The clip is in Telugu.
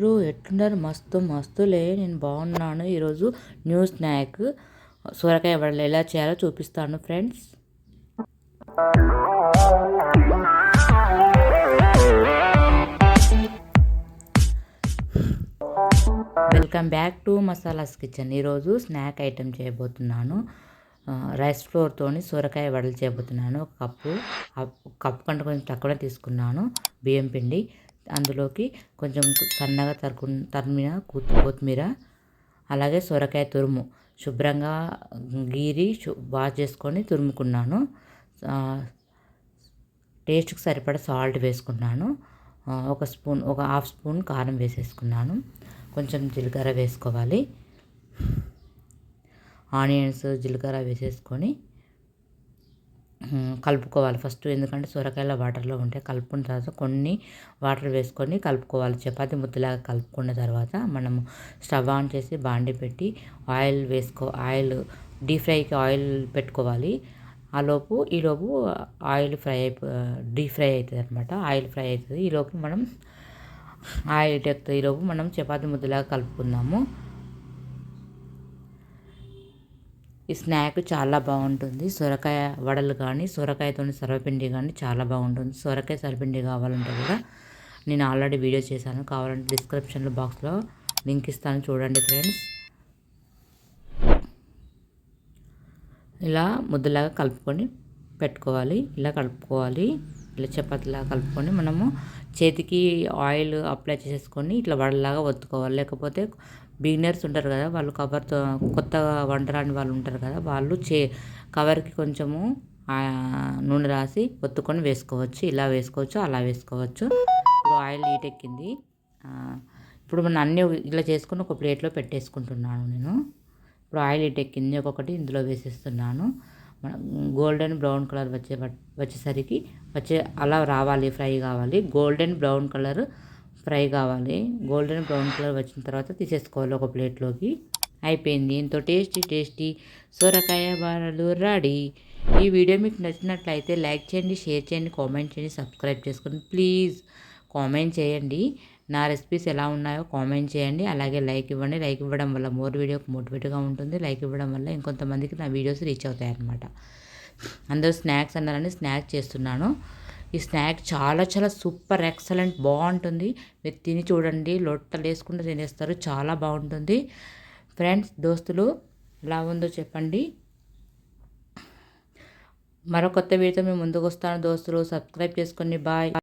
మీరు ఎట్లున్నారు మస్తు మస్తులే నేను బాగున్నాను. ఈరోజు న్యూ స్నాక్. సొరకాయ వడలు ఎలా చేయాలో చూపిస్తాను friends. Welcome back to Masalas kitchen. ఈరోజు స్నాక్ ఐటెం చేయబోతున్నాను. రైస్ ఫ్లోర్తోని సొరకాయ వడలు చేయబోతున్నాను. ఒక కప్పు కప్పు కంటే కొంచెం తక్కువ తీసుకున్నాను. బియ్యం పిండి. అందులోకి కొంచెం సన్నగా తరుకు తరిమిన కొత్తిమీర అలాగే సొరకాయ తురుము. శుభ్రంగా గీరి వాష్ చేసుకొని తురుముకున్నాను. టేస్ట్కి సరిపడా సాల్ట్ వేసుకున్నాను. ఒక స్పూన్ ఒక హాఫ్ స్పూన్ కారం వేసేసుకున్నాను. కొంచెం జీలకర్ర వేసుకోవాలి. ఆనియన్స్ జీలకర్ర వేసేసుకొని కలుపుకోవాలి ఫస్ట్. ఎందుకంటే సొరకాయల వాటర్లో ఉంటే కలుపుకున్న తర్వాత కొన్ని వాటర్ వేసుకొని కలుపుకోవాలి. చపాతి ముద్దలాగా కలుపుకున్న తర్వాత మనము స్టవ్ ఆన్ చేసి బాండి పెట్టి ఆయిల్ వేసుకో ఆయిల్ డీప్ ఫ్రైకి ఆయిల్ పెట్టుకోవాలి. ఆ లోపు ఈలోపు ఆయిల్ ఫ్రై అయిపో డీప్ ఫ్రై అవుతుంది అనమాట ఆయిల్ ఫ్రై అవుతుంది. ఈలోపు మనం ఆయిల్ ఎక్కుతుంది ఈలోపు మనం చపాతి ముద్దలాగా కలుపుకుందాము. ఈ స్నాక్ చాలా బాగుంటుంది. సొరకాయ వడలు కానీ సొరకాయతో సర్వపిండి కానీ చాలా బాగుంటుంది. సొరకాయ సర్వపిండి కావాలంటే కూడా నేను ఆల్రెడీ వీడియో చేశాను. కావాలంటే డిస్క్రిప్షన్లో బాక్స్లో లింక్ ఇస్తాను చూడండి ఫ్రెండ్స్. ఇలా ముద్దలాగా కలుపుకొని పెట్టుకోవాలి. ఇలా కలుపుకోవాలి. ఇట్లా చపాతీలా కలుపుకొని మనము చేతికి ఆయిల్ అప్లై చేసేసుకొని ఇట్లా వడలాగా ఒత్తుకోవాలి. లేకపోతే బిగినర్స్ ఉంటారు కదా వాళ్ళు కవర్తో కొత్తగా వంటరాని వాళ్ళు ఉంటారు కదా వాళ్ళు చే కవర్కి కొంచెము నూనె రాసి ఒత్తుకొని వేసుకోవచ్చు. ఇలా వేసుకోవచ్చు అలా వేసుకోవచ్చు. ఇప్పుడు ఆయిల్ హీట్ ఎక్కింది. ఇప్పుడు మనం అన్నీ ఇలా చేసుకుని ఒక ప్లేట్లో పెట్టేసుకుంటున్నాను నేను. ఇప్పుడు ఆయిల్ హీట్ ఎక్కింది ఒక్కొక్కటి ఇందులో వేసేస్తున్నాను. గోల్డెన్ బ్రౌన్ కలర్ వచ్చే వచ్చేసరికి వచ్చే అలా రావాలి ఫ్రై కావాలి. గోల్డెన్ బ్రౌన్ కలర్ ఫ్రై కావాలి. గోల్డెన్ బ్రౌన్ కలర్ వచ్చిన తర్వాత తీసేసుకోవాలి ఒక ప్లేట్లోకి. అయిపోయింది. ఎంతో టేస్టీ టేస్టీ సొరకాయ బారలు రెడీ. ఈ వీడియో మీకు నచ్చినట్లయితే లైక్ చేయండి షేర్ చేయండి కామెంట్ చేయండి సబ్స్క్రైబ్ చేసుకోండి. ప్లీజ్ కామెంట్ చేయండి. నా రెసిపీస్ ఎలా ఉన్నాయో కామెంట్ చేయండి. అలాగే లైక్ ఇవ్వండి. లైక్ ఇవ్వడం వల్ల మోర్ వీడియోకి మోటివేట్గా ఉంటుంది. లైక్ ఇవ్వడం వల్ల ఇంకొంతమందికి నా వీడియోస్ రీచ్ అవుతాయి అన్నమాట అందరూ స్నాక్స్ అన్నారని స్నాక్స్ చేస్తున్నాను. ఈ స్నాక్ చాలా చాలా సూపర్ ఎక్సలెంట్ బాగుంటుంది. మీరు తిని చూడండి. లొట్టలు వేసుకుంటూ తినేస్తారు. చాలా బాగుంటుంది. ఫ్రెండ్స్ దోస్తులు ఎలా ఉందో చెప్పండి. మరో కొత్త వీడియోతో మేము ముందుకు వస్తాను. దోస్తులు సబ్స్క్రైబ్ చేసుకొని. బాయ్